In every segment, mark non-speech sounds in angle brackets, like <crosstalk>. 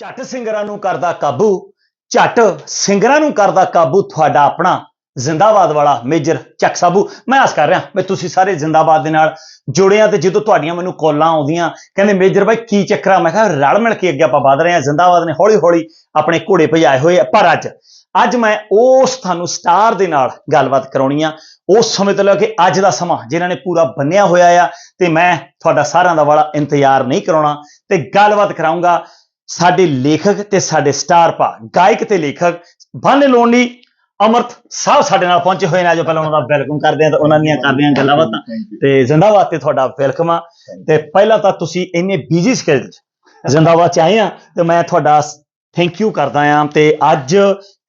ਝੱਟ ਸਿੰਗਰਾਂ ਨੂੰ ਕਰਦਾ ਕਾਬੂ, ਝੱਟ ਸਿੰਗਰਾਂ ਨੂੰ ਕਰਦਾ ਕਾਬੂ ਤੁਹਾਡਾ ਆਪਣਾ ਜ਼ਿੰਦਾਬਾਦ ਵਾਲਾ ਮੇਜਰ ਚੱਕ ਸਾਬੂ। ਮੈਂ ਆਸ ਕਰ ਰਿਹਾ ਵੀ ਤੁਸੀਂ ਸਾਰੇ ਜ਼ਿੰਦਾਬਾਦ ਦੇ ਨਾਲ ਜੁੜਿਆ ਤੇ ਜਦੋਂ ਤੁਹਾਡੀਆਂ ਮੈਨੂੰ ਕਾਲਾਂ ਆਉਂਦੀਆਂ, ਕਹਿੰਦੇ, ਮੇਜਰ ਬਾਈ, ਕੀ ਚੱਕਰਾ ਮੈਂ ਕਿਹਾ, ਰਲ ਮਿਲ ਕੇ ਅੱਗੇ ਆਪਾਂ ਵਧ ਰਹੇ ਹਾਂ ਜ਼ਿੰਦਾਬਾਦ ਨੇ ਹੌਲੀ ਹੌਲੀ ਆਪਣੇ ਘੋੜੇ ਭਜਾਏ ਹੋਏ ਆ। ਪਰ ਅੱਜ ਅੱਜ ਮੈਂ ਉਸ ਤੁਹਾਨੂੰ ਸਟਾਰ ਦੇ ਨਾਲ ਗੱਲਬਾਤ ਕਰਾਉਣੀ ਆ। ਉਸ ਸਮੇਂ ਤੋਂ ਲੈ ਕੇ ਅੱਜ ਦਾ ਸਮਾਂ, ਜਿਨ੍ਹਾਂ ਨੇ ਪੂਰਾ ਬੰਨਿਆ ਹੋਇਆ ਆ, ਤੇ ਮੈਂ ਤੁਹਾਡਾ ਸਾਰਿਆਂ ਦਾ ਵਾਲਾ ਇੰਤਜ਼ਾਰ ਨਹੀਂ ਕਰਾਉਣਾ। ਤੇ ਗੱਲਬਾਤ ਕਰਾਉਂਗਾ ਸਾਡੇ ਲੇਖਕ ਤੇ ਸਾਡੇ ਸਟਾਰ ਭਾ ਗਾਇਕ ਤੇ ਲੇਖਕ ਬੰਨ ਲਾਉਣ ਲਈ ਅਮਰਤ ਸਾਹਿਬ ਸਾਡੇ ਨਾਲ ਪਹੁੰਚੇ ਹੋਏ ਨੇ। ਅੱਜ ਪਹਿਲਾਂ ਉਹਨਾਂ ਦਾ ਵੈਲਕਮ ਕਰਦੇ ਹਾਂ ਤੇ ਉਹਨਾਂ ਦੀਆਂ ਕਰਦੇ ਹਾਂ ਗੱਲਾਂ ਬਾਤਾਂ। ਤੇ ਜ਼ਿੰਦਾਬਾਦ ਤੇ ਤੁਹਾਡਾ ਵੈਲਕਮ ਆ। ਤੇ ਪਹਿਲਾਂ ਤਾਂ ਤੁਸੀਂ ਇੰਨੇ ਬਿਜ਼ੀ ਸਕੇਲ ਚ ਜ਼ਿੰਦਾਬਾਦ ਚ ਆਏ ਆ ਤੇ ਮੈਂ ਤੁਹਾਡਾ ਥੈਂਕ ਯੂ ਕਰਦਾ ਆ। ਤੇ ਅੱਜ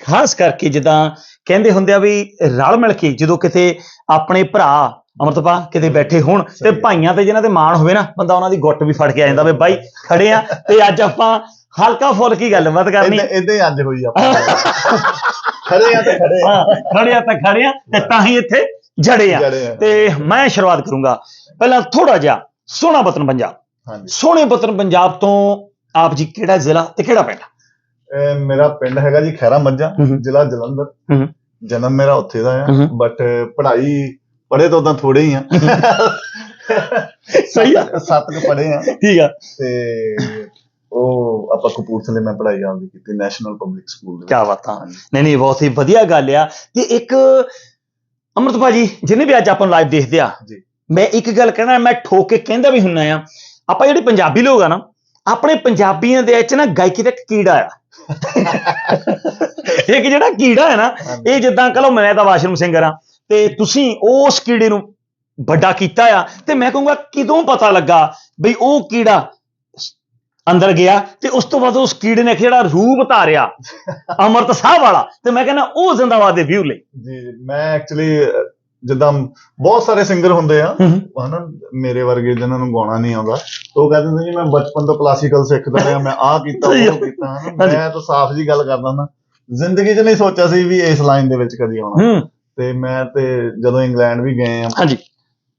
ਖਾਸ ਕਰਕੇ ਜਿੱਦਾਂ ਕਹਿੰਦੇ ਹੁੰਦੇ ਆ ਵੀ ਰਲ ਮਿਲ ਕੇ ਜਦੋਂ ਕਿਤੇ ਆਪਣੇ ਭਰਾ ਅਮਰਤਪਾ ਕਿਤੇ ਬੈਠੇ ਹੋਣ ਤੇ। ਭਾਈਆਂ ਤੇ ਜਿਨ੍ਹਾਂ ਦੇ ਮਾਣ ਹੋਵੇ ਨਾ ਬੰਦਾ ਉਹਨਾਂ ਦੀ ਗੁੱਟ ਵੀ ਫੜ ਕੇ ਆ ਜਾਂਦਾ ਵੀ ਬਾਈ ਖੜੇ ਆ। ਤੇ ਅੱਜ ਆਪਾਂ ਹਲਕਾ ਫੁੱਲ ਕੀ ਗੱਲਬਾਤ ਕਰਨੀ। ਇਦਾਂ ਹੀ ਅੱਜ ਹੋਈ ਆਪਾਂ। ਖੜੇ ਆ ਤੇ ਖੜੇ ਆ। ਖੜੇ ਆ ਤਾਂ ਖੜੇ ਆ ਤੇ ਤਾਂ ਹੀ ਇੱਥੇ ਜੜੇ ਆ। ਤੇ ਮੈਂ ਸ਼ੁਰੂਆਤ ਕਰੂੰਗਾ। ਪਹਿਲਾਂ ਥੋੜਾ ਜਿਹਾ ਸੋਹਣਾ ਵਤਨ ਪੰਜਾਬ। ਹਾਂਜੀ। ਸੋਹਣੇ ਵਤਨ ਪੰਜਾਬ ਤੋਂ ਆਪ ਜੀ ਕਿਹੜਾ ਜ਼ਿਲ੍ਹਾ ਤੇ ਕਿਹੜਾ ਪਿੰਡ? ਮੇਰਾ ਪਿੰਡ ਹੈਗਾ ਜੀ ਖੈਰਾ ਮੱਝਾ। ਜ਼ਿਲ੍ਹਾ ਜਲੰਧਰ। ਜਨਮ ਮੇਰਾ ਉੱਥੇ ਦਾ ਆ। ਬਟ ਪੜ੍ਹਾਈ ਪੜ੍ਹੇ ਤਾਂ ਉਦਾਂ ਥੋੜੇ ਹੀ ਆ। ਸਹੀ ਆ। ਸੱਤ ਕੁ ਪੜ੍ਹੇ ਆ। ਠੀਕ ਆ। ਤੇ ਉਹ ਆਪਾਂ ਕਪੂਰਥਲੇ ਮੈਂ ਪੜ੍ਹਾਈ ਆਪਦੀ ਕੀਤੀ ਨੈਸ਼ਨਲ ਪਬਲਿਕ ਸਕੂਲ ਦੇ ਕੀ ਬਾਤਾਂ ਨਹੀਂ ਨਹੀਂ ਬਹੁਤ ਹੀ ਵਧੀਆ ਗੱਲ ਆ। ਤੇ ਇੱਕ ਅਮਰਤ ਭਾਜੀ ਜਿਹਨੇ ਵੀ ਅੱਜ ਆਪਾਂ ਲਾਈਵ ਦੇਖਦੇ ਆ ਜੀ। ਮੈਂ ਇੱਕ ਗੱਲ ਕਹਿਣਾ ਮੈਂ ਠੋਕ ਕੇ ਕਹਿੰਦਾ ਵੀ ਹੁੰਨਾ ਆ ਆਪਾਂ ਜਿਹੜੇ ਪੰਜਾਬੀ ਲੋਕ ਆ ਨਾ ਆਪਣੇ ਪੰਜਾਬੀਆਂ ਦੇ ਵਿੱਚ ਨਾ ਗਾਇਕੀ ਦਾ ਇੱਕ ਕੀੜਾ ਆ। <laughs> ਇੱਕ ਜਿਹੜਾ ਕੀੜਾ ਹੈ ਨਾ। ਇਹ ਜਿੱਦਾਂ ਕਹ ਲਓ ਮੈਂ ਤਾਂ ਵਾਸ਼ਰੂਮ ਸਿੰਗਰ ਆ ਤੇ ਤੁਸੀਂ ਉਸ ਕੀੜੇ ਨੂੰ ਵੱਡਾ ਕੀਤਾ ਆ ਤੇ ਮੈਂ ਕਹੂੰਗਾ ਕਿਦੋਂ ਪਤਾ ਲੱਗਾ ਬਈ ਉਹ ਕੀੜਾ ਅੰਦਰ ਗਿਆ ਤੇ ਉਸ ਤੋਂ ਬਾਅਦ ਉਸ ਕੀੜੇ ਨੇ ਜਿਹੜਾ ਰੂਪ ਧਾਰਿਆ ਅਮਰਤ ਸਾਹਿਬ ਵਾਲਾ। ਤੇ ਮੈਂ ਕਹਿੰਦਾ ਉਹ ਜ਼ਿੰਦਾਬਾਦ ਦੇ ਵਿਊ ਲਈ। ਜੀ ਮੈਂ ਐਕਚੁਅਲੀ ਜਿੱਦਾਂ ਬਹੁਤ ਸਾਰੇ ਸਿੰਗਰ ਹੁੰਦੇ ਆ ਹਨਾ ਮੇਰੇ ਵਰਗੇ ਜਿਨ੍ਹਾਂ ਨੂੰ ਗਾਉਣਾ ਨਹੀਂ ਆਉਂਦਾ ਉਹ ਕਹਿੰਦੇ ਨੇ ਜੀ ਮੈਂ ਬਚਪਨ ਤੋਂ ਕਲਾਸੀਕਲ ਸਿੱਖਦਾ ਰਿਹਾ ਮੈਂ ਆਹ ਕੀਤਾ ਉਹ। ਕੀਤਾ। ਮੈਂ ਤਾਂ ਸਾਫ਼ ਜੀ ਗੱਲ ਕਰਦਾ ਨਾ ਜ਼ਿੰਦਗੀ 'ਚ ਨਹੀਂ ਸੋਚਿਆ ਸੀ ਵੀ ਇਸ ਲਾਈਨ ਦੇ ਵਿੱਚ ਕਦੀ ਆਉਣਾ। ਤੇ ਮੈਂ ਤੇ ਜਦੋਂ ਇੰਗਲੈਂਡ ਵੀ ਗਏ ਆ ਹਾਂਜੀ।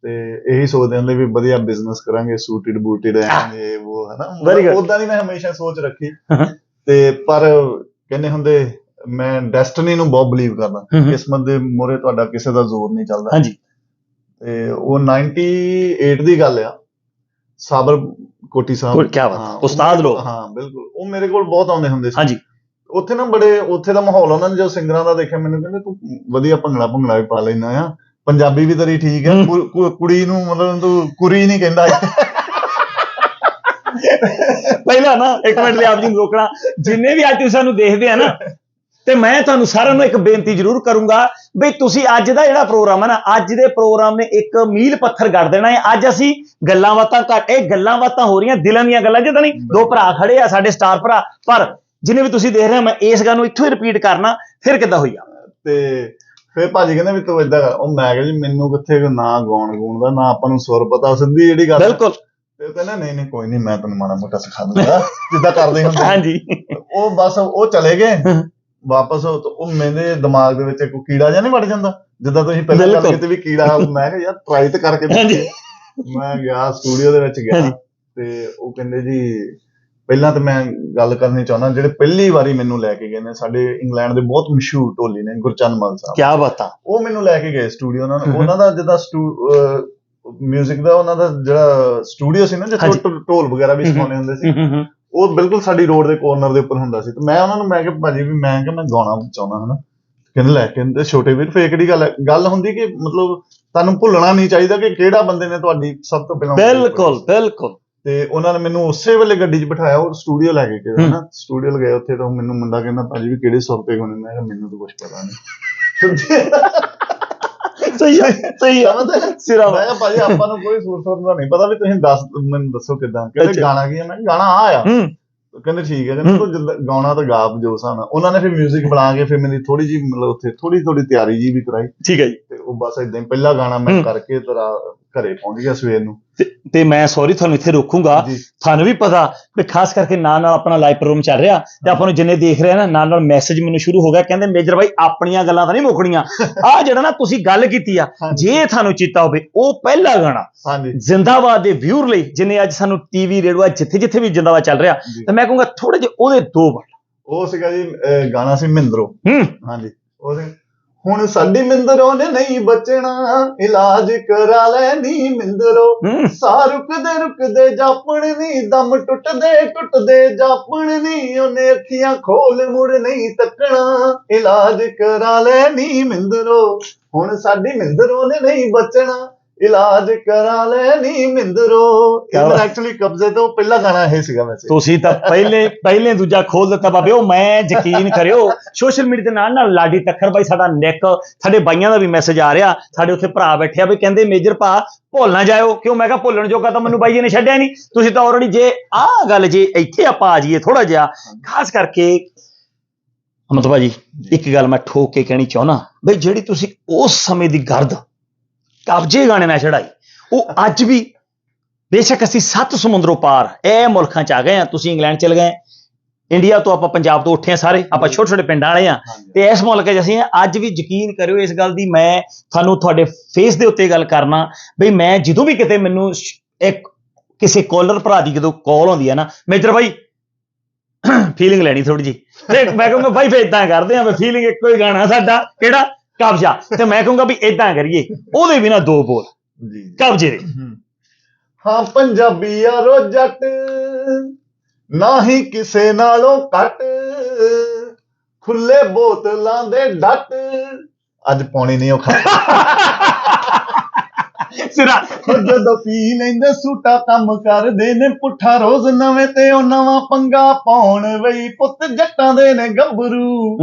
ਤੇ ਇਹੀ ਸੋਚਦੇ ਹੁੰਦੇ ਵੀ ਵਧੀਆ ਬਿਜ਼ਨਸ ਕਰਾਂਗੇ ਸੂਟਡ ਬੂਟਡ ਇਹ ਉਹ ਹਨਾ. ਉਦਾਂ ਦੀ ਮੈਂ ਹਮੇਸ਼ਾ ਸੋਚ ਰੱਖੀ। ਤੇ ਪਰ ਕਹਿੰਦੇ ਹੁੰਦੇ ਮੈਂ ਡੈਸਟਨੀ ਨੂੰ ਬਹੁਤ ਬਲੀਵ ਕਰਦਾ। ਕਿਸਮਤ ਦੇ ਮੋਰੇ ਤੁਹਾਡਾ ਕਿਸੇ ਦਾ ਜ਼ੋਰ ਨਹੀਂ ਚੱਲਦਾ। ਹਾਂਜੀ। ਤੇ ਉਹ 98 ਦੀ ਗੱਲ ਆ। ਸਾਬਰ ਕੋਟੀ ਸਾਹਿਬ। ਕਿਆ ਬਾਤ, ਉਸਤਾਦ ਲੋਕ। ਹਾਂ ਬਿਲਕੁਲ। ਉਹ ਮੇਰੇ ਕੋਲ ਬਹੁਤ ਆਉਂਦੇ ਹੁੰਦੇ ਸੀ। ਹਾਂਜੀ। ਉੱਥੇ ਨਾ ਬੜੇ ਉੱਥੇ ਦਾ ਮਾਹੌਲ ਉਹਨਾਂ ਨੇ ਜੋ ਸਿੰਗਰਾਂ ਦਾ ਦੇਖਿਆ ਮੈਨੂੰ ਕਹਿੰਦੇ ਤੂੰ ਵਧੀਆ ਭੰਗੜਾ ਭੰਗੜਾ ਵੀ ਪਾ ਲੈਣਾ ਆ। ਪੰਜਾਬੀ ਵੀ ਤੇਰੀ ਠੀਕ ਹੈ ਹੂੰ। ਕੁ- ਕੁ- ਕੁੜੀ ਨੂੰ ਮਤਲਬ ਤੂੰ ਕੁੜੀ ਨਹੀਂ ਕਹਿੰਦਾ। ਪਹਿਲਾਂ ਨਾ ਇੱਕ ਮਿੰਟ ਲਈ ਆਪ ਜੀ ਨੂੰ ਰੋਕਣਾ ਜਿੰਨੇ ਵੀ ਅੱਜ ਤੁਸੀਂ ਸਾਨੂੰ ਦੇਖਦੇ ਆ ਨਾ ਤੇ ਮੈਂ ਤੁਹਾਨੂੰ ਸਾਰਿਆਂ ਨੂੰ ਇੱਕ ਬੇਨਤੀ ਜ਼ਰੂਰ ਕਰੂੰਗਾ ਬਈ ਤੁਸੀਂ ਅੱਜ ਦਾ ਜਿਹੜਾ ਪ੍ਰੋਗਰਾਮ ਹੈ ਨਾ ਅੱਜ ਦੇ ਪ੍ਰੋਗਰਾਮ ਨੇ ਇੱਕ ਮੀਲ ਪੱਥਰ ਗੱਡ ਦੇਣਾ ਹੈ। ਅੱਜ ਅਸੀਂ ਗੱਲਾਂ ਬਾਤਾਂ ਘੱਟ ਇਹ ਗੱਲਾਂ ਬਾਤਾਂ ਹੋ ਰਹੀਆਂ ਦਿਲਾਂ ਦੀਆਂ ਗੱਲਾਂ ਜਿੱਦਾਂ ਨਹੀਂ ਦੋ ਭਰਾ ਖੜੇ ਆ ਸਾਡੇ ਸਟਾਰ ਭਰਾ ਪਰ ਜਿਨੇ ਵੀ ਤੁਸੀਂ ਦੇਖ ਰਹੇ ਹੋ ਮੈਂ ਇਸ ਗੱਲ ਨੂੰ ਇੱਥੋਂ ਹੀ ਰਿਪੀਟ ਕਰਨਾ ਫਿਰ ਕਿੱਦਾਂ ਹੋਈ ਆ? ਤੇ ਫਿਰ ਭਾਜੀ ਕਹਿੰਦੇ ਵੀ ਤੂੰ ਏਦਾਂ ਕਰ ਉਹ ਮੈਂ ਕਿਹਾ ਜੀ ਮੈਨੂੰ ਕਿੱਥੇ ਨਾ ਗਾਉਣ ਗੂਣ ਦਾ ਨਾ ਆਪਾਂ ਨੂੰ ਸੁਰ ਪਤਾ ਸਿੱਧੀ ਜਿਹੜੀ ਗੱਲ। ਬਿਲਕੁਲ ਤੇ ਕਹਿੰਦਾ ਨਹੀਂ ਨਹੀਂ ਕੋਈ ਨਹੀਂ ਮੈਂ ਤੈਨੂੰ ਮਾੜਾ ਮੋਟਾ ਸਿਖਾ ਦੂੰਗਾ ਜਿੱਦਾਂ ਕਰਦੇ ਹੁੰਦੇ। ਹਾਂਜੀ ਉਹ ਬਸ ਉਹ ਚਲੇ ਗਏ। ਵਾਪਸ ਉਹ ਉਹ ਮੇਰੇ ਦਿਮਾਗ ਦੇ ਵਿੱਚ ਇੱਕ ਕੀੜਾ ਜਿਹਾ ਨਹੀਂ ਵੜ ਜਾਂਦਾ ਜਿੱਦਾਂ ਤੁਸੀਂ ਪਹਿਲਾਂ ਗੱਲ। ਕੀਤੀ ਵੀ ਕੀੜਾ ਮੈਂ ਕਿਹਾ ਯਾਰ ਟਰਾਈ ਤਾਂ ਕਰਕੇ। ਮੈਂ ਗਿਆ ਸਟੂਡੀਓ ਦੇ ਵਿੱਚ ਗਿਆ। ਤੇ ਉਹ ਕਹਿੰਦੇ ਜੀ ਪਹਿਲਾਂ ਤਾਂ ਮੈਂ ਗੱਲ ਕਰਨੀ ਚਾਹੁੰਦਾ ਜਿਹੜੇ ਪਹਿਲੀ ਵਾਰੀ ਮੈਨੂੰ ਲੈ ਕੇ ਗਏ ਨੇ ਸਾਡੇ ਇੰਗਲੈਂਡ ਦੇ ਬਹੁਤ ਮਸ਼ਹੂਰ ਢੋਲੀ ਨੇ ਗੁਰਚੰਦ ਮਲ ਸਾਹਿਬ। ਕੀ ਬਾਤਾਂ। ਉਹ ਮੈਨੂੰ ਲੈ ਕੇ ਗਏ ਸਟੂਡੀਓ ਉਹਨਾਂ। ਨੂੰ ਉਹਨਾਂ ਦਾ ਜਿੱਦਾਂ ਮਿਊਜ਼ਿਕ ਦਾ ਉਹਨਾਂ ਦਾ ਜਿਹੜਾ ਸਟੂਡੀਓ ਸੀ ਨਾ ਜਿੱਥੇ ਢੋਲ ਵਗੈਰਾ ਵੀ। ਸਿਖਾਉਂਦੇ ਹੁੰਦੇ ਸੀ ਉਹ ਬਿਲਕੁਲ ਸਾਡੀ ਰੋਡ ਦੇ ਕੋਰਨਰ ਦੇ ਉੱਪਰ ਹੁੰਦਾ ਸੀ। ਤੇ ਮੈਂ ਉਹਨਾਂ ਨੂੰ ਮੈਂ ਕਿਹਾ ਭਾਜੀ ਵੀ ਮੈਂ ਕਿਹਾ ਮੈਂ ਗਾਉਣਾ ਚਾਹੁੰਦਾ ਹਨਾ। ਕਹਿੰਦੇ ਲੈ ਕਹਿੰਦੇ ਛੋਟੇ ਵੀਰ ਫੇਰ ਕਿਹੜੀ ਗੱਲ ਹੈ? ਗੱਲ ਹੁੰਦੀ ਕਿ ਮਤਲਬ ਤੁਹਾਨੂੰ ਭੁੱਲਣਾ ਨਹੀਂ ਚਾਹੀਦਾ ਕਿ ਕਿਹੜਾ ਬੰਦੇ ਨੇ ਤੁਹਾਡੀ ਸਭ ਤੋਂ ਪਹਿਲਾਂ ਬਿਲਕੁਲ ਬਿਲਕੁਲ। ਤੇ ਉਹਨਾਂ ਨੇ ਮੈਨੂੰ ਉਸੇ ਵੇਲੇ ਗੱਡੀ 'ਚ ਬਿਠਾਇਆ ਉਹ ਸਟੂਡੀਓ ਲੈ ਕੇ ਗਏ। ਹਨਾ? ਸਟੂਡੀਓ ਗਏ ਉੱਥੇ ਤਾਂ ਮੈਨੂੰ ਮੁੰਡਾ ਕਹਿੰਦਾ ਭਾਜੀ ਵੀ ਕਿਹੜੇ ਸੁਰ ਤੇ ਗਾਉਣੇ? ਮੈਂ ਕਿਹਾ ਮੈਨੂੰ ਤਾਂ ਕੁਝ ਪਤਾ ਨਹੀਂ ਸਹੀ ਆ ਸਹੀ ਆ। ਸਮਝਦੇ? ਸਿਰਾ ਮੈਂ ਕਿਹਾ ਭਾਜੀ ਆਪਾਂ ਨੂੰ ਕੋਈ ਸੁਰ ਸੁਰ ਦਾ ਨਹੀਂ ਪਤਾ ਵੀ ਤੁਸੀਂ ਦੱਸ ਮੈਨੂੰ ਦੱਸੋ ਕਿਦਾਂ? ਕਹਿੰਦੇ। ਗਾਣਾ ਕੀ ਹੈ? ਮੈਂ ਗਾਣਾ ਆ ਆ। ਹੂੰ। ਕਹਿੰਦੇ ਠੀਕ ਹੈ। ਕਹਿੰਦੇ ਤੂੰ ਗਾਉਣਾ ਤਾਂ ਗਾ ਜੋ ਸਾਨਾ ਉਹਨਾਂ ਨੇ ਫਿਰ 뮤직 ਬਣਾ ਕੇ ਫਿਰ ਮੇਰੀ ਥੋੜੀ ਜੀ ਮਤਲਬ ਉੱਥੇ ਥੋੜੀ ਥੋੜੀ ਤਿਆਰੀ ਜੀ ਵੀ ਕਰਾਈ। ਠੀਕ ਹੈ ਜੀ। ਤੇ ਉਹ ਬਸ ਇਦਾਂ ਹੀ ਪਹਿਲਾ ਗਾਣਾ ਮੈਂ ਹੂੰ। ਕਰਕੇ ਤੇਰਾ ਘਰੇ ਪਹੁੰਚ ਗਿਆ ਸਵੇਰ ਨੂੰ। ਤੇ- ਮੈਂ ਸੌਰੀ ਤੁਹਾਨੂੰ ਇੱਥੇ ਰੋਕੂੰਗਾ। ਤੁਹਾਨੂੰ ਵੀ ਪਤਾ ਵੀ ਖਾਸ ਕਰਕੇ ਨਾਲ ਨਾਲ ਆਪਣਾ ਲਾਈਵ ਪ੍ਰੋਗਰਾਮ ਚੱਲ ਰਿਹਾ ਤੇ ਆਪਾਂ ਨੂੰ ਜਿੰਨੇ ਦੇਖ ਰਹੇ ਨਾ ਨਾਲ ਨਾਲ ਮੈਸੇਜ ਮੈਨੂੰ ਸ਼ੁਰੂ ਹੋ ਗਿਆ ਕਹਿੰਦੇ ਮੇਜਰ ਭਾਈ ਆਪਣੀਆਂ ਗੱਲਾਂ ਤਾਂ ਨਹੀਂ ਮੁੱਕਣੀਆਂ। <laughs> ਆ ਜਿਹੜਾ ਨਾ ਤੁਸੀਂ ਗੱਲ ਕੀਤੀ ਆ। ਜੇ ਤੁਹਾਨੂੰ ਚੇਤਾ ਹੋਵੇ ਉਹ ਪਹਿਲਾ ਗਾਣਾ। ਹਾਂਜੀ। ਜ਼ਿੰਦਾਬਾਦ ਦੇ ਵਿਊਰ ਲਈ ਜਿਨੇ ਅੱਜ ਸਾਨੂੰ ਟੀਵੀ ਰੇਡੀਓ ਜਿੱਥੇ ਜਿੱਥੇ ਵੀ ਜ਼ਿੰਦਾਬਾਦ ਚੱਲ ਰਿਹਾ। ਤੇ ਮੈਂ ਕਹੂੰਗਾ ਥੋੜੇ ਜਿਹੇ ਉਹਦੇ ਦੋ ਵਰਡ ਉਹ ਸੀਗਾ ਜੀ ਗਾਣਾ ਸੀ ਮਿੰਦਰੋ। ਹੂੰ। ਹਾਂਜੀ। ਉਹਦੇ ਹੁਣ ਸਾਡੀ ਮਿੰਦਰੋ ਨੇ ਨਹੀਂ ਬਚਣਾ ਇਲਾਜ ਕਰਾ ਲੈ ਨੀ ਮਿੰਦਰੋ। ਸਾਹ ਰੁਕਦੇ ਰੁਕਦੇ ਜਾਪਣ ਨੀ ਦਮ ਟੁੱਟਦੇ ਟੁੱਟਦੇ ਜਾਪਣ ਨੀ ਉਹਨੇ ਅੱਖੀਆਂ ਖੋਲ ਮੁੜ ਨਹੀਂ ਤੱਕਣਾ ਇਲਾਜ ਕਰਾ ਲੈ ਨੀ ਮਿੰਦਰੋ। ਹੁਣ ਸਾਡੀ ਮਿੰਦਰੋ ਨੇ ਨਹੀਂ ਬਚਣਾ ਇਲਾਜ ਕਰਾ ਲੈ ਨੀ ਮਿੰਦਰੋ। ਕਿਆ ਇਹ ਬਾਤ। ਐਕਚੁਅਲੀ ਕਬਜ਼ੇ ਤੋਂ ਪਹਿਲਾ ਗਾਣਾ ਇਹ ਸੀਗਾ ਵੈਸੇ। ਤੁਸੀਂ ਤਾਂ ਪਹਿਲੇ ਪਹਿਲੇ ਦੂਜਾ ਖੋਲ ਦਿੱਤਾ ਬਾਬੇ ਉਹ ਮੈਂ ਯਕੀਨ ਕਰਿਓ ਸੋਸ਼ਲ ਮੀਡੀਆ ਦੇ ਨਾਲ ਨਾਲ ਲਾਡੀ ਤੱਖਰ ਬਾਈ ਸਾਡਾ ਨਿੱਕ ਸਾਡੇ ਬਾਈਆਂ ਦਾ ਵੀ ਮੈਸੇਜ ਆ ਰਿਹਾ। ਸਾਡੇ ਉੱਥੇ ਭਰਾ ਬੈਠੇ ਆ ਵੀ ਕਹਿੰਦੇ ਮੇਜਰ ਭਾ ਭੁੱਲ ਨਾ ਜਾਇਓ ਕਿਉਂ? ਮੈਂ ਕਿਹਾ ਭੁੱਲਣ ਜੋਗਾ ਤਾਂ ਮੈਨੂੰ ਬਾਈ ਜੀ ਨੇ ਛੱਡਿਆ ਨਹੀਂ ਤੁਸੀਂ ਤਾਂ ਆਲਰੇਡੀ ਜੇ ਆਹ ਗੱਲ ਜੇ ਇੱਥੇ ਆਪਾਂ ਆ ਜਾਈਏ ਥੋੜਾ ਜਿਹਾ ਖਾਸ ਕਰਕੇ ਅਮਤ ਭਾਜੀ ਇੱਕ ਗੱਲ ਮੈਂ ਠੋਕ ਕੇ ਕਹਿਣੀ ਚਾਹੁੰਦਾ ਬਈ ਜਿਹੜੀ ਤੁਸੀਂ ਉਸ ਸਮੇਂ ਦੀ ਗਰਦ ਕਬਜੇ ਗਾਣੇ ਨਾਲ ਚੜਾਈ ਉਹ ਅੱਜ ਵੀ ਬੇਸ਼ੱਕ ਅਸੀਂ ਸੱਤ ਸਮੁੰਦਰੋਂ ਪਾਰ ਇਹ ਮੁਲਕਾਂ ਚ ਆ ਗਏ ਆ ਤੁਸੀਂ ਇੰਗਲੈਂਡ ਚਲ ਗਏ। ਇੰਡੀਆ ਤੋਂ ਆਪਾਂ ਪੰਜਾਬ ਤੋਂ ਉੱਠੇ ਆ ਸਾਰੇ। ਆਪਾਂ ਛੋਟੇ ਛੋਟੇ ਪਿੰਡਾਂ ਵਾਲੇ ਆ। ਤੇ ਇਸ ਮੁਲਕ 'ਚ ਅਸੀਂ। ਅੱਜ ਵੀ ਯਕੀਨ ਕਰਿਓ ਇਸ ਗੱਲ ਦੀ ਮੈਂ ਤੁਹਾਨੂੰ ਤੁਹਾਡੇ ਫੇਸ ਦੇ ਉੱਤੇ ਗੱਲ ਕਰਨਾ। ਬਈ ਮੈਂ ਜਦੋਂ ਵੀ ਕਿਤੇ ਮੈਨੂੰ ਇੱਕ ਕਿਸੇ ਕਾਲਰ ਭਰਾ ਦੀ ਜਦੋਂ ਕਾਲ ਆਉਂਦੀ ਹੈ ਨਾ ਮੇਜਰ ਭਾਈ ਫੀਲਿੰਗ ਲੈਣੀ ਥੋੜੀ ਜੀ ਤੇ ਮੈਂ ਕਹੂੰਗਾ ਭਾਈ ਫੇ ਇਦਾਂ ਕਰਦੇ ਆ ਫੀਲਿੰਗ ਇੱਕੋ ਹੀ ਗਾਣਾ ਸਾਡਾ। ਕਿਹੜਾ? ਕਬਜ਼ਾ। ਤੇ ਮੈਂ ਕਹੂੰਗਾ ਵੀ ਇਦਾਂ ਕਰੀਏ ਉਹਦੇ ਬਿਨਾ ਦੋ ਬੋਲ। ਜੀ ਕਬਜ਼ੇ ਦੇ। ਹਾਂ। ਪੰਜਾਬੀ ਯਾਰੋ ਜੱਟ ਨਾਹੀ ਕਿਸੇ ਨਾਲੋਂ ਘੱਟ ਖੁੱਲੇ ਬੋਤਲਾਂ ਦੇ ਡੱਟ। ਅੱਜ ਪਾਉਣੀ ਨਹੀਂ ਔਖਾ। <laughs> ਸਿਰਾ। ਜਦੋਂ ਪੀ ਲੈਂਦੇ ਸੂਟਾ ਕੰਮ ਕਰਦੇ ਨੇ ਪੁੱਠਾ ਰੋਜ਼ ਨਵੇਂ ਤੇ ਉਹ ਨਵਾਂ ਪੰਗਾ ਪਾਉਣ ਵਈ ਪੁੱਤ ਜੱਟਾਂ ਦੇ ਨੇ ਗੱਭਰੂ।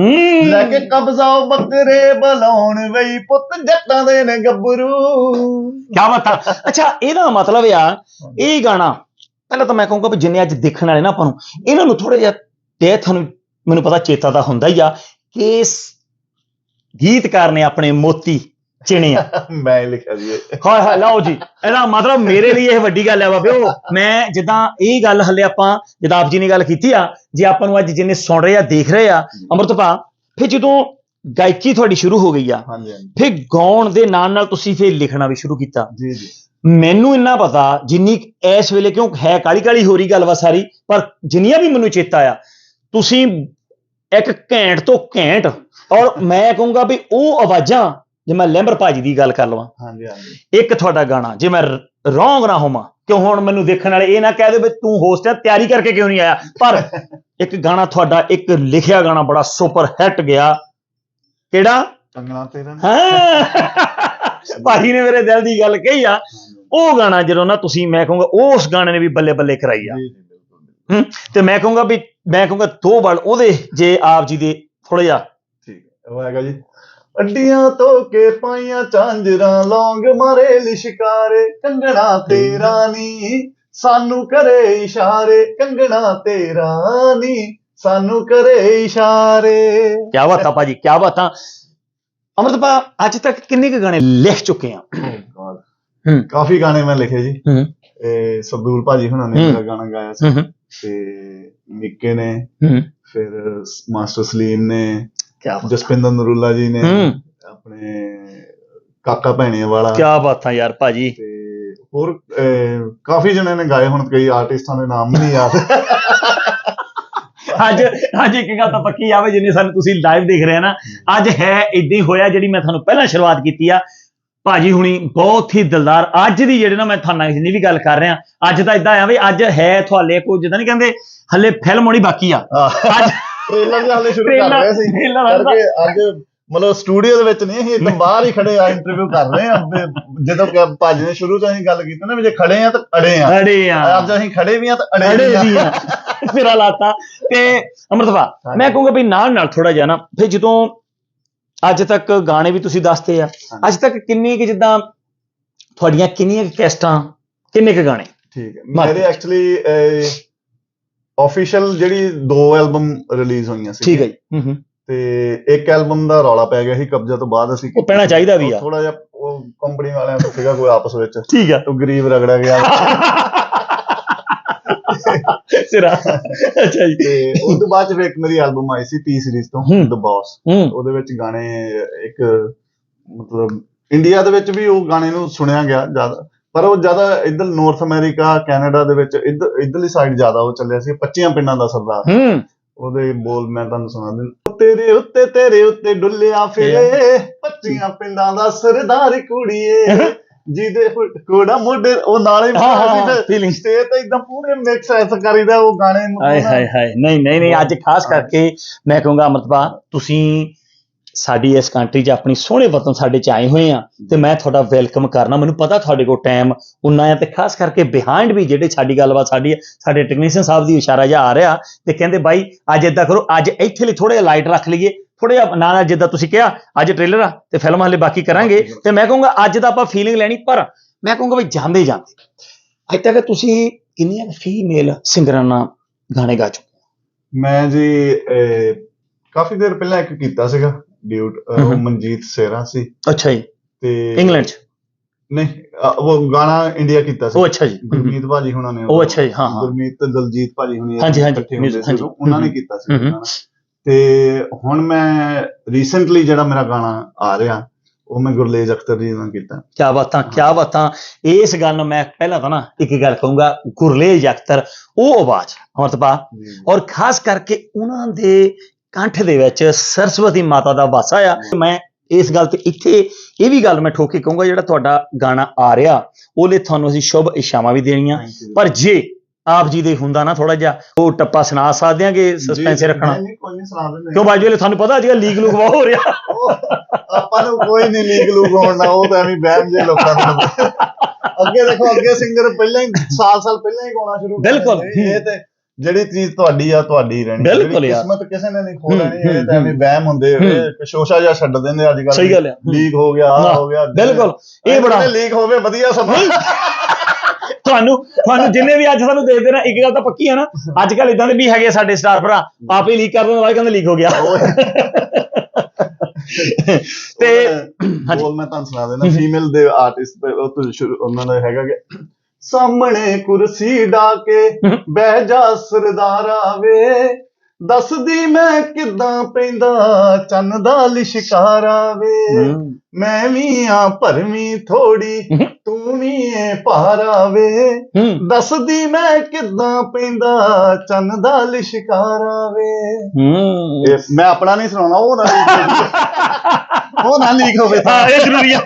ਲੈ ਕੇ ਕਬਜ਼ਾ ਉਹ ਬੱਕਰੇ ਬਲਾਉਣ ਵਈ ਪੁੱਤ ਜੱਟਾਂ ਦੇ ਨੇ ਗੱਭਰੂ। ਕਿਆ ਬਤਾ ਅੱਛਾ ਇਹਦਾ ਮਤਲਬ ਆ ਇਹ ਗਾਣਾ ਪਹਿਲਾਂ ਤਾਂ ਮੈਂ ਕਹੂੰਗਾ ਵੀ ਜਿੰਨੇ ਅੱਜ ਦੇਖਣ ਵਾਲੇ ਨਾ ਆਪਾਂ ਨੂੰ ਇਹਨਾਂ ਨੂੰ ਥੋੜਾ ਜਿਹਾ ਤੇ ਤੁਹਾਨੂੰ ਮੈਨੂੰ ਪਤਾ ਚੇਤਾ ਤਾਂ ਹੁੰਦਾ ਹੀ ਆ ਕਿ ਇਸ ਗੀਤਕਾਰ ਨੇ ਆਪਣੇ ਮੋਤੀ ਚਿਣੇ ਆ। <laughs> ਮੈਂ ਹੀ ਲਿਖਿਆ ਜੀ। ਹਾਏ ਹਾਏ ਲਓ ਜੀ ਇਹਦਾ ਮਤਲਬ ਮੇਰੇ ਲਈ ਇਹ ਵੱਡੀ ਗੱਲ ਹੈ ਬਾਬਿਓ। ਮੈਂ ਜਿੱਦਾਂ ਇਹ ਗੱਲ ਹੱਲੇ ਆਪਾਂ ਜਿੱਦਾਂ ਆਪ ਜੀ ਨੇ ਗੱਲ ਕੀਤੀ ਆ ਜੇ ਆਪਾਂ ਨੂੰ ਅੱਜ ਜਿੰਨੇ ਸੁਣ ਰਹੇ ਆ ਦੇਖ ਰਹੇ ਆ ਅੰਮ੍ਰਿਤਪਾ ਫਿਰ ਜਦੋਂ ਗਾਇਕੀ ਤੁਹਾਡੀ ਸ਼ੁਰੂ ਹੋ ਗਈ ਆ ਹਾਂਜੀ ਹਾਂਜੀ। ਫਿਰ ਗਾਉਣ ਦੇ ਨਾਲ ਨਾਲ ਤੁਸੀਂ ਫਿਰ ਲਿਖਣਾ ਵੀ ਸ਼ੁਰੂ ਕੀਤਾ। ਜੀ ਜੀ। ਮੈਨੂੰ ਇੰਨਾ ਪਤਾ ਜਿੰਨੀ ਇਸ ਵੇਲੇ ਕਿਉਂ ਹੈ ਕਾਲੀ ਕਾਲੀ ਹੋ ਰਹੀ ਗੱਲ ਵਾ ਸਾਰੀ ਪਰ ਜਿੰਨੀਆਂ ਵੀ ਮੈਨੂੰ ਚੇਤਾ ਆ ਤੁਸੀਂ ਇੱਕ ਘੈਂਟ ਤੋਂ ਘੈਂਟ ਔਰ ਮੈਂ ਕਹੂੰਗਾ ਵੀ ਉਹ ਆਵਾਜ਼ਾਂ ਜੇ ਮੈਂ ਲੈਂਬਰ ਭਾਜੀ ਦੀ ਗੱਲ ਕਰ ਲਵਾਂ। ਹਾਂਜੀ ਹਾਂਜੀ। ਇੱਕ ਤੁਹਾਡਾ ਗਾਣਾ ਜੇ ਮੈਂ ਰੋਂਗ ਨਾ ਹੋਵਾਂ ਕਿਉਂ ਹੁਣ ਮੈਨੂੰ ਦੇਖਣ ਵਾਲੇ ਇਹ ਨਾ ਕਹਿ ਦੇ ਵੀ ਤੂੰ ਹੋਸਟ ਹੈ ਤਿਆਰੀ ਕਰਕੇ ਕਿਉਂ ਨਹੀਂ ਆਇਆ? ਪਰ <laughs> ਇੱਕ ਗਾਣਾ ਤੁਹਾਡਾ ਇੱਕ ਲਿਖਿਆ ਗਾਣਾ ਬੜਾ ਸੁਪਰ ਹਿੱਟ ਗਿਆ। ਕਿਹੜਾ? ਕੰਗਣਾ ਤੇਰਾ? ਹਾਂ। <laughs> ਭਾਜੀ ਨੇ ਮੇਰੇ ਦਿਲ ਦੀ ਗੱਲ ਕਹੀ ਆ। ਉਹ ਗਾਣਾ ਜਦੋਂ ਨਾ ਤੁਸੀਂ ਮੈਂ ਕਹੂੰਗਾ ਉਸ ਗਾਣੇ ਨੇ ਵੀ ਬੱਲੇ ਬੱਲੇ ਕਰਾਈ ਆ। ਹੂੰ? ਤੇ ਮੈਂ ਕਹੂੰਗਾ ਵੀ ਮੈਂ ਕਹੂੰਗਾ ਦੋ ਬਲ ਉਹਦੇ ਜੇ ਆਪ ਜੀ ਦੇ ਥੋੜਾ ਜਿਹਾ ਠੀਕ ਹੈ। ਉਹ ਹੈਗਾ ਜੀ ਅੱਡੀਆਂ ਤੋਂ ਕੇ ਪਾਈਆਂ ਚਾਂਜਰਾਂ ਲੌਂਗ ਮਾਰੇ ਲਿਸ਼ਕਾਰੇ ਕੰਗਣਾ ਤੇਰਾ ਨੀ ਸਾਨੂੰ ਕਰੇ ਇਸ਼ਾਰੇ ਕੰਗਣਾ ਤੇਰਾ ਨੀ ਸਾਨੂੰ ਕਰੇ ਇਸ਼ਾਰੇ। ਕਿਆ ਬਾਤਾਂ ਭਾਜੀ ਕਿਆ ਬਾਤਾਂ ਅਮਰਤਪਾ ਅੱਜ ਤੱਕ ਕਿੰਨੇ ਕੁ ਗਾਣੇ ਲਿਖ ਚੁੱਕੇ ਆ? ਹੂੰ। ਕਾਫੀ ਗਾਣੇ ਮੈਂ ਲਿਖੇ ਜੀ। ਹੂੰ। ਇਹ ਸਬਦੂਲ ਭਾਜੀ ਹੁਣਾਂ ਨੇ। ਮੇਰਾ ਗਾਣਾ ਗਾਇਆ ਸੀ। ਤੇ ਨਿੱਕੇ ਨੇ ਫਿਰ ਮਾਸਟਰ ਸਲੀਮ ਨੇ ਜਸਪਿੰਦਰ ਨਰੂਲਾ ਜੀ ਨੇ ਹੂੰ। ਆਪਣੇ ਕਾਕਾ ਭੈਣੀਆਂ ਵਾਲਾ। ਕਿਆ ਬਾਤਾਂ ਯਾਰ ਭਾਜੀ। ਤੇ ਹੋਰ ਕਾਫੀ ਜਣੇ ਨੇ ਗਾਏ ਹੁਣ ਕਈ ਆਰਟਿਸਟਾਂ ਦੇ ਨਾਮ ਨਹੀਂ ਯਾਦ। <laughs> ਅੱਜ ਅੱਜ ਇੱਕ ਗੱਲ ਤਾਂ ਪੱਕੀ ਆਵੇ ਜਿੰਨੇ ਸਾਨੂੰ ਤੁਸੀਂ ਲਾਈਵ ਦੇਖ ਰਹੇ ਆ ਨਾ ਅੱਜ ਹੈ ਇਦਾਂ ਹੀ ਹੋਇਆ ਜਿਹੜੀ ਮੈਂ ਤੁਹਾਨੂੰ ਪਹਿਲਾਂ ਸ਼ੁਰੂਆਤ ਕੀਤੀ ਆ। ਭਾਜੀ ਹੁਣੀ ਬਹੁਤ ਹੀ ਦਿਲਦਾਰ ਅੱਜ ਦੀ ਜਿਹੜੇ ਨਾ ਮੈਂ ਤੁਹਾਨੂੰ ਨਾਲ ਜਿੰਨੀ ਵੀ ਗੱਲ ਕਰ ਰਿਹਾ ਅੱਜ ਤਾਂ ਇਦਾਂ ਆ ਵੀ ਅੱਜ ਹੈ ਤੁਹਾਡੇ ਕੋਲ ਜਿੱਦਾਂ ਨਹੀਂ ਕਹਿੰਦੇ ਹੱਲੇ ਫਿਲਮ ਹੋਣੀ ਬਾਕੀ ਆ। ਅੱਜ ਟ੍ਰੇਲਰ ਦੇ ਹਾਲੇ ਸ਼ੁਰੂ ਕਰ ਰਹੇ ਸੀ। ਕਰਕੇ ਅੱਜ ਮਤਲਬ ਸਟੂਡੀਓ ਦੇ ਵਿੱਚ ਨਹੀਂ ਅਸੀਂ ਇੱਥੇ ਬਾਹਰ ਹੀ ਖੜੇ ਆ ਇੰਟਰਵਿਊ ਕਰ ਰਹੇ ਆ। ਜਦੋਂ ਭਾਜੀ ਨੇ ਸ਼ੁਰੂ ਤੋਂ ਅਸੀਂ ਗੱਲ ਕੀਤੀ ਨਾ ਵੀ ਜੇ ਖੜੇ ਆ ਤਾਂ ਅੜੇ ਆ। ਅੜੇ ਆ। ਅੱਜ ਅਸੀਂ ਖੜੇ ਵੀ ਆ ਤਾਂ ਅੜੇ ਵੀ ਆ। ਸਿਰਾ ਲਾਤਾ। ਤੇ ਅਮਰਤਪਾ ਮੈਂ ਕਹੂੰਗਾ ਵੀ ਨਾਲ ਨਾਲ ਥੋੜਾ ਜਿਹਾ ਨਾ ਫਿਰ ਜਦੋਂ ਅੱਜ ਤੱਕ ਗਾਣੇ ਵੀ ਤੁਸੀਂ ਦੱਸਦੇ ਆ ਅੱਜ ਤੱਕ ਕਿੰਨੀ ਕਿ ਜਿੱਦਾਂ ਤੁਹਾਡੀਆਂ ਕਿੰਨੀਆਂ ਕੈਸਟਾਂ ਕਿੰਨੇ ਕੁ ਗਾਣੇ? ਠੀਕ ਹੈ। ਮੇਰੇ ਐਕਚੁਅਲੀ ਆਫੀਸ਼ੀਅਲ ਜਿਹੜੀ ਦੋ ਐਲਬਮ ਰਿਲੀਜ਼ ਹੋਈਆਂ ਸੀ। ਠੀਕ ਹੈ ਜੀ। ਹੂੰ ਹੂੰ। ਤੇ ਇੱਕ ਐਲਬਮ ਦਾ ਰੌਲਾ ਪੈ ਗਿਆ ਸੀ ਕਬਜ਼ਾ ਤੋਂ ਬਾਅਦ ਅਸੀਂ ਉਹ ਪੈਣਾ ਚਾਹੀਦਾ ਵੀ ਆ। ਥੋੜਾ ਜਿਹਾ ਉਹ ਕੰਪਨੀ ਵਾਲਿਆਂ ਦਾ ਸੀਗਾ ਕੋਈ ਆਪਸ ਵਿੱਚ। ਠੀਕ ਆ। ਤੋਂ ਗਰੀਬ ਰਗੜਿਆ ਗਿਆ। ਸਿਰਾ। ਅੱਛਾ ਜੀ। ਤੇ ਉਸ ਤੋਂ ਬਾਅਦ ਫਿਰ ਇੱਕ ਮੇਰੀ ਐਲਬਮ ਆਈ ਸੀ ਟੀ ਸੀਰੀਜ਼ ਤੋਂ। ਦ ਬੌਸ ਉਹਦੇ ਵਿੱਚ ਗਾਣੇ ਇੱਕ ਮਤਲਬ ਇੰਡੀਆ ਦੇ ਵਿੱਚ ਵੀ ਉਹ ਗਾਣੇ ਨੂੰ ਸੁਣਿਆ ਗਿਆ ਜ਼ਿਆਦਾ। ਪਰ ਉਹ ਜ਼ਿਆਦਾ ਇੱਧਰ ਨਾਰਥ ਅਮਰੀਕਾ ਕੈਨੇਡਾ ਦੇ ਵਿੱਚ ਇੱਧਰ ਇੱਧਰਲੀ ਸਾਈਡ ਜ਼ਿਆਦਾ ਉਹ ਚੱਲਿਆ ਸੀ 25 ਪਿੰਡਾਂ ਦਾ ਸਰਦਾਰ। ਹੂੰ। ਉਹਦੇ ਬੋਲ ਮੈਂ ਤੁਹਾਨੂੰ ਸੁਣਾ ਦਿੰਦਾ। ਤੇਰੇ ਉੱਤੇ ਤੇਰੇ ਉੱਤੇ ਡੁੱਲਿਆ ਫਿਰੇ। 25 ਪਿੰਡਾਂ ਦਾ ਸਰਦਾਰ ਕੁੜੀਏ। ਜਿਹਦੇ ਕੋੜਾ ਮੋਢੇ ਉਹ ਨਾਲੇ feeling। ਸਟੇਜ ਤੇ ਇਦਾਂ ਪੂਰੇ ਮਿਕਸ ਐਸ ਕਰੀਦਾ ਉਹ ਗਾਣੇ ਨੂੰ। ਹਾਏ। ਹਾਏ ਹਾਏ। ਨਹੀਂ ਨਹੀਂ ਨਹੀਂ ਅੱਜ ਖਾਸ ਕਰਕੇ ਮੈਂ ਕਹੂੰਗਾ ਅਮਰਤਪਾ ਤੁਸੀਂ ਸਾਡੀ ਇਸ ਕੰਟਰੀ 'ਚ ਆਪਣੀ ਸੋਹਣੇ ਵਤਨ ਸਾਡੇ 'ਚ ਆਏ ਹੋਏ ਆ ਤੇ ਮੈਂ ਤੁਹਾਡਾ ਵੈਲਕਮ ਕਰਨਾ। ਮੈਨੂੰ ਪਤਾ ਤੁਹਾਡੇ ਕੋਲ ਟਾਈਮ ਉਨਾ ਹੈ ਤੇ ਖਾਸ ਕਰਕੇ ਬਿਹਾਈਂਡ ਵੀ ਜਿਹੜੇ ਸਾਡੀ ਗੱਲਬਾਤ ਸਾਡੀ ਸਾਡੇ ਟੈਕਨੀਸ਼ੀਅਨ ਸਾਹਿਬ ਦੀ ਇਸ਼ਾਰਾ ਜਿਹਾ ਆ ਰਿਹਾ ਤੇ ਕਹਿੰਦੇ ਬਾਈ ਅੱਜ ਇਦਾਂ ਕਰੋ ਅੱਜ ਇੱਥੇ ਲਈ ਥੋੜਾ ਜਿਹਾ ਲਾਈਟ ਰੱਖ ਲਈਏ। ਥੋੜਾ ਜਿਹਾ ਨਾ ਨਾ ਜਿੱਦਾਂ ਤੁਸੀਂ ਕਿਹਾ ਅੱਜ ਟ੍ਰੇਲਰ ਆ ਤੇ ਫਿਲਮ ਹਲੇ ਬਾਕੀ ਕਰਾਂਗੇ। ਤੇ ਮੈਂ ਕਹੂੰਗਾ ਅੱਜ ਦਾ ਆਪਾਂ ਫੀਲਿੰਗ ਲੈਣੀ ਪਰ ਮੈਂ ਕਹੂੰਗਾ ਵੀ ਜਾਂਦੇ ਜਾਂਦੇ। ਅੱਜ ਤੱਕ ਤੁਸੀਂ ਕਿੰਨੀਆਂ ਫੀਮੇਲ ਸਿੰਗਰਾਂ ਨਾਲ ਗਾਣੇ ਗਾ ਚੁੱਕੇ ਮੈਂ ਜੀ ਅਹ, ਕਾਫੀ ਦੇਰ ਪਹਿਲਾਂ ਇੱਕ ਕੀਤਾ ਸੀਗਾ। ਡਿਊਟ ਉਹ। ਮਨਜੀਤ ਸੇਰਾ ਸੀ। ਅੱਛਾ ਜੀ। ਤੇ ਇੰਗਲੈਂਡ ਚ? ਨਹੀਂ ਅ, ਉਹ ਗਾਣਾ ਇੰਡੀਆ ਕੀਤਾ ਸੀ। ਉਹ ਅੱਛਾ ਜੀ। ਗੁਰਮੀਤ ਭਾਜੀ ਹੁਣਾਂ ਨੇ ਉਹ। ਅੱਛਾ ਜੀ ਹਾਂ ਹਾਂ। ਗੁਰਮੀਤ ਤੇ ਦਲਜੀਤ ਭਾਜੀ ਹੁਣੀ ਹਾਂਜੀ, ਹਾਂਜੀ, ਇਕੱਠੇ ਹੁੰਦੇ ਸੀ। ਹਾਂਜੀ, ਉਦੋਂ, ਉਹਨਾਂ ਨੇ ਕੀਤਾ ਸੀ। ਗਾਣਾ। ਤੇ ਹੁਣ ਮੈਂ ਰੀਸੈਂਟਲੀ ਜਿਹੜਾ ਮੇਰਾ ਗਾਣਾ ਆ ਰਿਹਾ ਉਹ ਮੈਂ ਗੁਰਲੇਜ ਅਖਤਰ ਜੀ ਨਾਲ ਕੀਤਾ। ਕਿਆ ਬਾਤਾਂ ਕਿਆ ਬਾਤਾਂ। ਇਸ ਗੱਲ ਨੂੰ ਮੈਂ ਪਹਿਲਾਂ ਤਾਂ ਨਾ ਇੱਕ ਗੱਲ ਕਹੂੰਗਾ। ਗੁਰਲੇਜ ਅਖਤਰ ਉਹ ਆਵਾਜ਼ ਅਮਰਤਪਾ ਔਰ ਖਾਸ ਕਰਕੇ ਉਹਨਾਂ ਦੇ ਕੰਠ ਦੇ ਵਿੱਚ ਸਰਸਵਤੀ ਮਾਤਾ ਦਾ ਵਾਸਾ ਆ। ਮੈਂ ਇਸ ਗੱਲ ਤੇ ਇੱਥੇ ਇਹ ਵੀ ਗੱਲ ਮੈਂ ਠੋਕ ਕੇ ਕਹੂੰਗਾ ਜਿਹੜਾ ਤੁਹਾਡਾ ਗਾਣਾ ਆ ਰਿਹਾ ਉਹਲੇ ਤੁਹਾਨੂੰ ਅਸੀਂ ਸ਼ੁਭ ਇਸ਼ਾਵਾਂ ਵੀ ਦੇਣੀਆਂ। ਪਰ ਜੇ ਆਪ ਜੀ ਦੇ ਹੁੰਦਾ ਨਾ ਥੋੜਾ ਜਿਹਾ ਉਹ ਟੱਪਾ ਸੁਣਾ ਸਕਦੇ ਆਂਗੇ ਸਸਪੈਂਸ ਰੱਖਣਾ? ਨਹੀਂ ਕੋਈ ਨਹੀਂ ਸੁਣਾ ਦਿੰਦੇ ਕਿਉਂ ਬਾਜੂ ਵਾਲੇ ਤੁਹਾਨੂੰ ਪਤਾ ਅੱਜ ਕੱਲ੍ਹ ਲੀਕ ਲੂਕ ਬਹੁਤ ਹੋ ਰਿਹਾ। ਆਪਾਂ ਨੂੰ ਕੋਈ ਨਹੀਂ ਲੀਗ ਲੂਗ ਹੋਣਾ ਉਹ ਤਾਂ ਐਵੇਂ ਬਹਿਮ ਜੇ ਲੋਕਾਂ ਨੂੰ ਅੱਗੇ ਦੇਖੋ ਅੱਗੇ ਸਿੰਗਰ ਪਹਿਲਾਂ ਹੀ ਸਾਲ ਸਾਲ ਪਹਿਲਾਂ ਹੀ ਗਾਉਣਾ ਸ਼ੁਰੂ ਬਿਲਕੁਲ। ਇਹ ਤੇ ਜਿਹੜੀ ਚੀਜ਼ ਤੁਹਾਡੀ ਆ ਤੁਹਾਡੀ ਰਹਿਣੀ ਬਿਲਕੁਲ ਯਾਰ। ਕਿਸਮਤ ਕਿਸੇ ਨੇ ਨਹੀਂ ਖੋ ਹੂੰ, ਲੈਣੀ ਇਹ ਹੂੰ, ਤਾਂ ਐਵੇਂ ਵਹਿਮ ਹੁੰਦੇ ਹੂੰ। ਇਹ ਸ਼ੋਸ਼ਾ ਜਿਹਾ ਛੱਡ ਦਿੰਦੇ ਅੱਜ ਕੱਲ ਸਹੀ ਗੱਲ ਆ। ਲੀਗ ਹੋ ਗਿਆ ਆ ਹੋ ਗਿਆ। ਬਿਲਕੁਲ। ਇਹ ਬੜਾ ਲੀਗ ਹੋਵੇ ਵਧੀਆ ਸਮਾਂ। ਤੁਹਾਨੂੰ ਤੁਹਾਨੂੰ ਜਿੰਨੇ ਵੀ ਅੱਜ ਸਾਨੂੰ ਦੇਖਦੇ ਨਾ ਇੱਕ ਗੱਲ ਤਾਂ ਪੱਕੀ ਹੈ ਨਾ ਅੱਜ ਕੱਲ ਇਦਾਂ ਦੇ ਵੀ ਹੈਗੇ ਆ ਸਾਡੇ ਸਟਾਰ ਭਰਾ ਆਪੇ ਲੀਕ ਕਰ ਦਿੰਦੇ ਵਾਲੇ ਕਹਿੰਦੇ ਲੀਕ ਹੋ ਗਿਆ। ਤੇ। ਬੋਲ ਮੈਂ ਤੁਹਾਨੂੰ ਸੁਣਾ ਦੇਣਾ ਫੀਮੇਲ ਦੇ ਆਰਟਿਸਟ ਉਹ ਤੋਂ ਸ਼ੁਰੂ ਉਹਨਾਂ ਦਾ ਹੈਗਾ ਕਿ ਸਾਹਮਣੇ ਕੁਰਸੀ ਢਾ ਕੇ <laughs> ਬਹਿ ਜਾ ਸਰਦਾਰਾ ਵੇ ਦੱਸਦੀ ਮੈਂ ਕਿਦਾਂ ਪੈਂਦਾ ਚੰਨ ਦਾ ਲਿਸ਼ਕਾਰਾ ਵੇ ਮੈਂ ਵੀ ਆ ਭਰਵੀਂ ਥੋੜੀ। <laughs> ਤੂੰ ਵੀ ਏ ਭਾਰਾ ਵੇ ਦੱਸਦੀ ਮੈਂ ਕਿਦਾਂ ਪੈਂਦਾ ਚੰਨ ਦਾ ਲਿਸ਼ਕਾਰਾ ਵੇ ਮੈਂ ਆਪਣਾ ਨਹੀਂ ਸੁਣਾਉਣਾ ਉਹ ਨਾ। <laughs> ਉਹ ਨਾ ਲੀਕ ਹੋਵੇ। ਹਾਂ ਇਹ ਜ਼ਰੂਰੀ ਆ।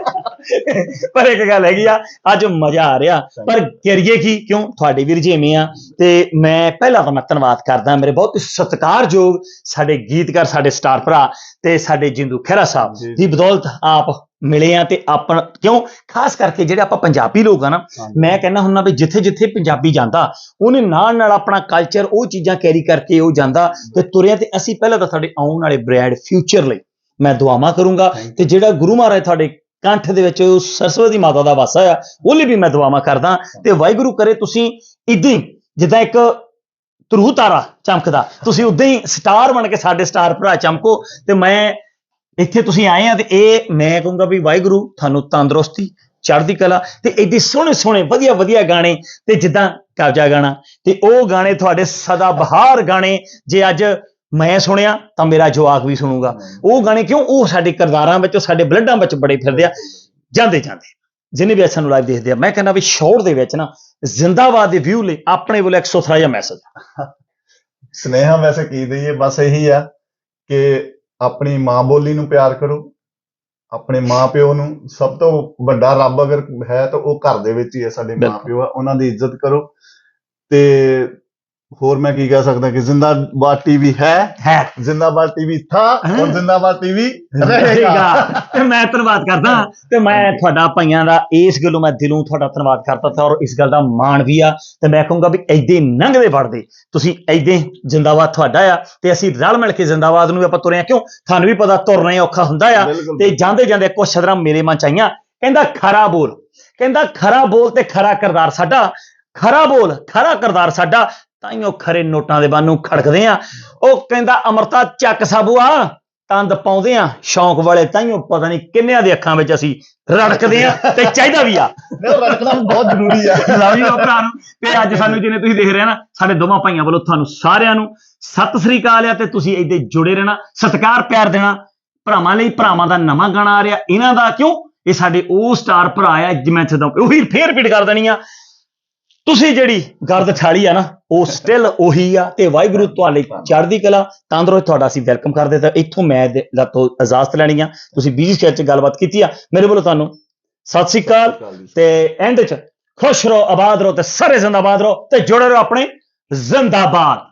ਪਰ ਇੱਕ ਗੱਲ ਹੈਗੀ ਆ ਅੱਜ ਮਜ਼ਾ ਆ ਰਿਹਾ। ਪਰ ਕਰੀਏ ਕੀ? ਕਿਉਂ? ਤੁਹਾਡੇ ਵੀਰ ਜੀ ਐਵੇਂ ਆ ਤੇ ਮੈਂ ਪਹਿਲਾਂ ਤਾਂ ਮੈਂ ਧੰਨਵਾਦ ਕਰਦਾ ਮੇਰੇ ਬਹੁਤ ਸਤਿਕਾਰਯੋਗ ਸਾਡੇ ਗੀਤਕਾਰ ਸਾਡੇ ਸਟਾਰ ਭਰਾ ਤੇ ਸਾਡੇ ਜਿੰਦੂ ਖਹਿਰਾ ਸਾਹਿਬ। ਦੀ ਬਦੌਲਤ ਆਪ ਮਿਲੇ ਆ ਤੇ ਆਪਣ ਕਿਉਂ? ਖਾਸ ਕਰਕੇ ਜਿਹੜੇ ਆਪਾਂ ਪੰਜਾਬੀ ਲੋਕ ਆ ਨਾ ਮੈਂ ਕਹਿੰਦਾ ਹੁੰਨਾ ਵੀ ਜਿੱਥੇ ਜਿੱਥੇ ਪੰਜਾਬੀ ਜਾਂਦਾ ਉਹਨੇ ਨਾਲ ਨਾਲ ਆਪਣਾ ਕਲਚਰ ਉਹ ਚੀਜ਼ਾਂ ਕੈਰੀ ਕਰਕੇ ਉਹ ਜਾਂਦਾ ਤੇ ਤੁਰਿਆ ਤੇ ਅਸੀਂ ਪਹਿਲਾਂ ਤਾਂ ਸਾਡੇ ਆਉਣ ਵਾਲੇ ਬ੍ਰੈਡ ਫਿਊਚਰ ਲਈ ਮੈਂ ਦੁਆਵਾਂ ਕਰੂੰਗਾ ਤੇ ਜਿਹੜਾ ਗੁਰੂ ਮਹਾਰਾਜ ਤੁਹਾਡੇ ਕੰਠ ਦੇ ਵਿੱਚ ਉਹ ਸਰਸਵਤੀ ਮਾਤਾ ਦਾ ਵਾਸਾ ਆ, ਉਹ ਲਈ ਵੀ ਮੈਂ ਦੁਆਵਾਂ ਕਰਦਾ ਤੇ ਵਾਹਿਗੁਰੂ ਕਰੇ ਤੁਸੀਂ ਇਦਾਂ ਹੀ, ਜਿੱਦਾਂ ਇੱਕ ਧਰੂ ਤਾਰਾ ਚਮਕਦਾ, ਤੁਸੀਂ ਉਦਾਂ ਹੀ ਸਟਾਰ ਬਣ ਕੇ ਸਾਡੇ ਸਟਾਰ ਭਰਾ ਚਮਕੋ ਤੇ ਮੈਂ ਇੱਥੇ ਤੁਸੀਂ ਆਏ ਆ ਤੇ ਇਹ ਮੈਂ ਕਹੂੰਗਾ ਵੀ ਵਾਹਿਗੁਰੂ ਤੁਹਾਨੂੰ ਤੰਦਰੁਸਤੀ, ਚੜ੍ਹਦੀ ਕਲਾ ਤੇ ਏਡੇ ਸੋਹਣੇ ਸੋਹਣੇ ਵਧੀਆ ਵਧੀਆ ਗਾਣੇ ਤੇ ਜਿੱਦਾਂ ਕਬਜਾ ਗਾਣਾ ਤੇ ਉਹ ਗਾਣੇ ਤੁਹਾਡੇ ਸਦਾ ਬਹਾਰ ਗਾਣੇ, ਜੇ ਅੱਜ ਮੈਂ ਸੁਣਿਆ ਤਾਂ ਮੇਰਾ ਜਵਾਕ ਵੀ ਸੁਣੂਗਾ। ਉਹ ਗਾਣੇ ਕਿਉਂ? ਉਹ ਸਾਡੇ ਕਿਰਦਾਰਾਂ ਵਿੱਚ ਸਾਡੇ ਬਲੱਡਾਂ ਵਿੱਚ ਬੜੇ ਫਿਰਦੇ ਆ। ਜਾਂਦੇ ਜਾਂਦੇ। ਜਿਨੇ ਵੀ ਸਾਨੂੰ ਲਾਈਵ ਦੇਖਦੇ ਆ ਮੈਂ ਕਹਿੰਦਾ ਵੀ ਸ਼ੋਰ ਦੇ ਵਿੱਚ ਨਾ ਜ਼ਿੰਦਾਬਾਦ ਦੇ ਵਿਊ ਲਈ ਆਪਣੇ ਵੱਲੋਂ ਇੱਕ ਸੁਥਰਾ ਜਿਹਾ ਮੈਸੇਜ ਸਨੇਹਾ ਵੈਸੇ ਕੀ ਦਈਏ ਬਸ ਇਹੀ ਆ ਕਿ ਆਪਣੀ ਮਾਂ ਬੋਲੀ ਨੂੰ ਪਿਆਰ ਕਰੋ ਆਪਣੇ ਮਾਂ ਪਿਓ ਨੂੰ। ਸਭ ਤੋਂ ਵੱਡਾ ਰੱਬ ਅਗਰ ਹੈ ਤਾਂ ਉਹ ਘਰ ਦੇ ਵਿੱਚ ਹੀ ਹੈ ਸਾਡੇ ਮਾਂ। ਪਿਓ ਆ ਉਹਨਾਂ ਦੀ ਇੱਜ਼ਤ ਕਰੋ। ਤੇ ਹੋਰ ਮੈਂ ਕੀ ਕਹਿ ਸਕਦਾ ਕਿ ਜ਼ਿੰਦਾਬਾਦ ਟੀਵੀ ਹੈ ਹੈ। ਜ਼ਿੰਦਾਬਾਦ ਟੀਵੀ ਥਾ। ਔਰ ਜ਼ਿੰਦਾਬਾਦ ਟੀਵੀ ਰਹੇਗਾ। ਤੇ ਮੈਂ ਧੰਨਵਾਦ ਕਰਦਾ। ਤੇ ਮੈਂ ਤੁਹਾਡਾ ਭਾਈਆਂ ਦਾ ਇਸ ਗੱਲੋਂ ਮੈਂ ਦਿਲੋਂ ਤੁਹਾਡਾ ਧੰਨਵਾਦ ਕਰਦਾ ਤਾ ਔਰ ਇਸ ਗੱਲ ਦਾ ਮਾਣ ਵੀ ਆ। ਤੇ ਮੈਂ ਕਹੂੰਗਾ ਵੀ ਐਦੇ ਨੰਗਦੇ ਵੜਦੇ। ਤੁਸੀਂ ਐਦੇ ਜਿੰਦਾਬਾਦ ਤੁਹਾਡਾ ਆ ਤੇ ਅਸੀਂ ਰਲ ਮਿਲ ਕੇ ਜਿੰਦਾਬਾਦ ਨੂੰ ਆਪਾਂ ਤੁਰੇ ਆ। ਕਿਉਂ? ਤੁਹਾਨੂੰ ਵੀ ਪਤਾ ਤੁਰਨਾ ਹੀ ਔਖਾ ਹੁੰਦਾ ਆ। ਤੇ ਜਾਂਦੇ ਜਾਂਦੇ ਕੁਛ ਸ਼ਦਰਾਂ ਮੇਰੇ ਮਨ ਚ ਆਈਆਂ। ਕਹਿੰਦਾ ਖਰਾ ਬੋਲ। ਕਹਿੰਦਾ ਖਰਾ ਬੋਲ ਤੇ ਖਰਾ ਕਰਦਾਰ ਸਾਡਾ। ਖਰਾ ਬੋਲ ਖਰਾ ਕਰਦਾਰ ਸਾਡਾ। ਤਾਈਓ ਖਰੇ ਨੋਟਾਂ ਦੇ ਬਾਨੂ ਖੜਕਦੇ ਆ। ਉਹ ਕਹਿੰਦਾ ਅਮਰਤਾ ਚੱਕ ਸਾਬੂਆ। ਤੰਦ ਪਾਉਂਦੇ ਆ। ਸ਼ੌਂਕ ਵਾਲੇ ਤਾਈਓ ਪਤਾ ਨਹੀਂ ਕਿੰਨਿਆਂ ਦੇ ਅੱਖਾਂ ਵਿੱਚ ਅਸੀਂ ਰੜਕਦੇ ਆ ਤੇ ਚਾਹੀਦਾ ਵੀ ਆ। ਨਹੀਂ ਬਹੁਤ ਜ਼ਰੂਰੀ ਆ। ਲਓ ਜੀ ਭਰਾ ਨੂੰ। ਤੇ ਅੱਜ ਸਾਨੂੰ ਜਿਹਨੇ ਤੁਸੀਂ ਦੇਖ ਰਹੇ ਨਾ ਸਾਡੇ ਦੋਵਾਂ ਭਾਈਆਂ ਵੱਲੋਂ ਤੁਹਾਨੂੰ ਸਾਰਿਆਂ ਨੂੰ ਸਤਿ ਸ੍ਰੀ ਅਕਾਲ ਆ ਤੇ ਤੁਸੀਂ ਇੱਥੇ ਜੁੜੇ ਰਹਿਣਾ। ਸਤਿਕਾਰ ਪਿਆਰ ਦੇਣਾ। ਭਰਾਵਾਂ ਲਈ ਭਰਾਵਾਂ ਦਾ ਨਵਾਂ ਗਾਣਾ ਆ ਰਿਹਾ। ਇਹਨਾਂ ਦਾ ਕਿਉਂ? ਇਹ ਸਾਡੇ ਉਹ ਸਟਾਰ ਭਰਾ ਆ ਜਿਵੇਂ ਛਦੋਂ ਉਹੀ ਫੇਰ ਰਿਪੀਟ ਕਰ ਦੇਣੀ ਆ। ਤੁਸੀਂ ਜਿਹੜੀ ਗਰਦ ਠਾਲੀ ਆ ਨਾ ਉਹ ਸਟਿਲ ਉਹੀ ਆ ਤੇ ਵਾਹਿਗੁਰੂ ਤੁਹਾਡੇ ਚੜ੍ਹਦੀ ਕਲਾ ਤੰਦਰੁਸਤ ਤੁਹਾਡਾ ਅਸੀਂ ਵੈਲਕਮ ਕਰਦੇ ਤਾਂ ਇੱਥੋਂ ਮੈਂ ਦੇ- ਤੋਂ ਇਜਾਜ਼ਤ ਲੈਣੀ ਆ। ਤੁਸੀਂ ਬੀਜੀ ਸ਼ੇਅਰ ਚ ਗੱਲਬਾਤ ਕੀਤੀ ਆ। ਮੇਰੇ ਵੱਲੋਂ ਤੁਹਾਨੂੰ ਸਤਿ ਸ੍ਰੀ ਅਕਾਲ ਤੇ ਐਂਡ ਚ ਖੁਸ਼ ਰਹੋ ਆਬਾਦ ਰਹੋ ਤੇ ਸਾਰੇ ਜ਼ਿੰਦਾਬਾਦ ਰਹੋ ਤੇ ਜੁੜੇ ਰਹੋ ਆਪਣੇ ਜ਼ਿੰਦਾਬਾਦ।